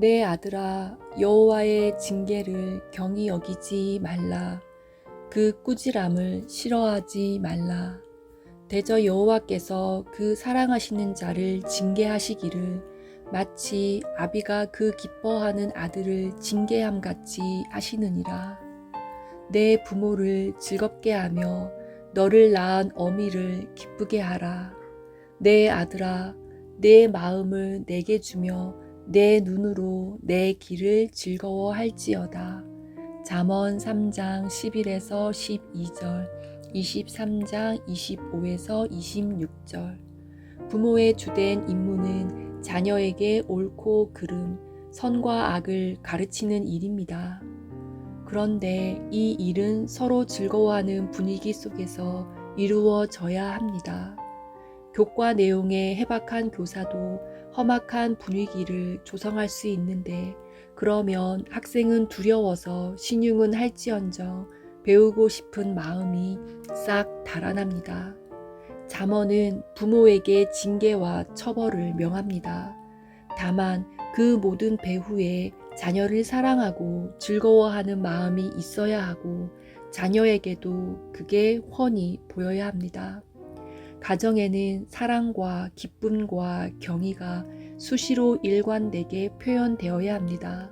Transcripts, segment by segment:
내 아들아 여호와의 징계를 경히 여기지 말라. 그 꾸지람을 싫어하지 말라. 대저 여호와께서 그 사랑하시는 자를 징계하시기를 마치 아비가 그 기뻐하는 아들을 징계함 같이 하시느니라. 내 부모를 즐겁게 하며 너를 낳은 어미를 기쁘게 하라. 내 아들아 내 마음을 내게 주며 내 눈으로 내 길을 즐거워할지어다. 잠언 3장 11에서 12절, 23장 25에서 26절. 부모의 주된 임무는 자녀에게 옳고 그름, 선과 악을 가르치는 일입니다. 그런데 이 일은 서로 즐거워하는 분위기 속에서 이루어져야 합니다. 교과 내용의 해박한 교사도 험악한 분위기를 조성할 수 있는데 그러면 학생은 두려워서 신용은 할지언정 배우고 싶은 마음이 싹 달아납니다. 잠언은 부모에게 징계와 처벌을 명합니다. 다만 그 모든 배후에 자녀를 사랑하고 즐거워하는 마음이 있어야 하고 자녀에게도 그게 훤히 보여야 합니다. 가정에는 사랑과 기쁨과 경의가 수시로 일관되게 표현되어야 합니다.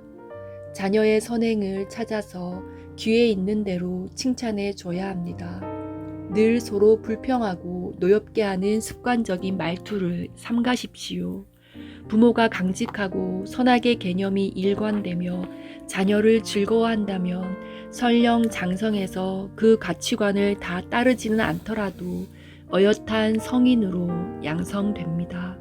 자녀의 선행을 찾아서 기회 있는 대로 칭찬해 줘야 합니다. 늘 서로 불평하고 노엽게 하는 습관적인 말투를 삼가십시오. 부모가 강직하고 선악의 개념이 일관되며 자녀를 즐거워한다면 설령 장성해서 그 가치관을 다 따르지는 않더라도 어엿한 성인으로 양성됩니다.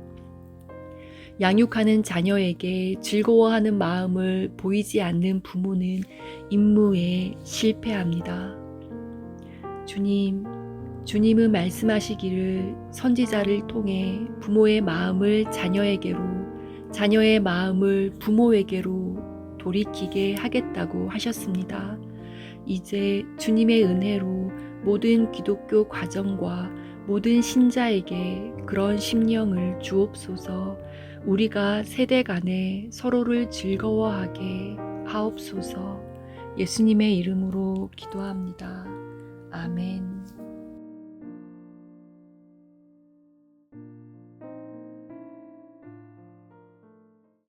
양육하는 자녀에게 즐거워하는 마음을 보이지 않는 부모는 임무에 실패합니다. 주님, 주님은 말씀하시기를 선지자를 통해 부모의 마음을 자녀에게로, 자녀의 마음을 부모에게로 돌이키게 하겠다고 하셨습니다. 이제 주님의 은혜로 모든 기독교 과정과 모든 신자에게 그런 심령을 주옵소서 우리가 세대 간에 서로를 즐거워하게 하옵소서 예수님의 이름으로 기도합니다. 아멘.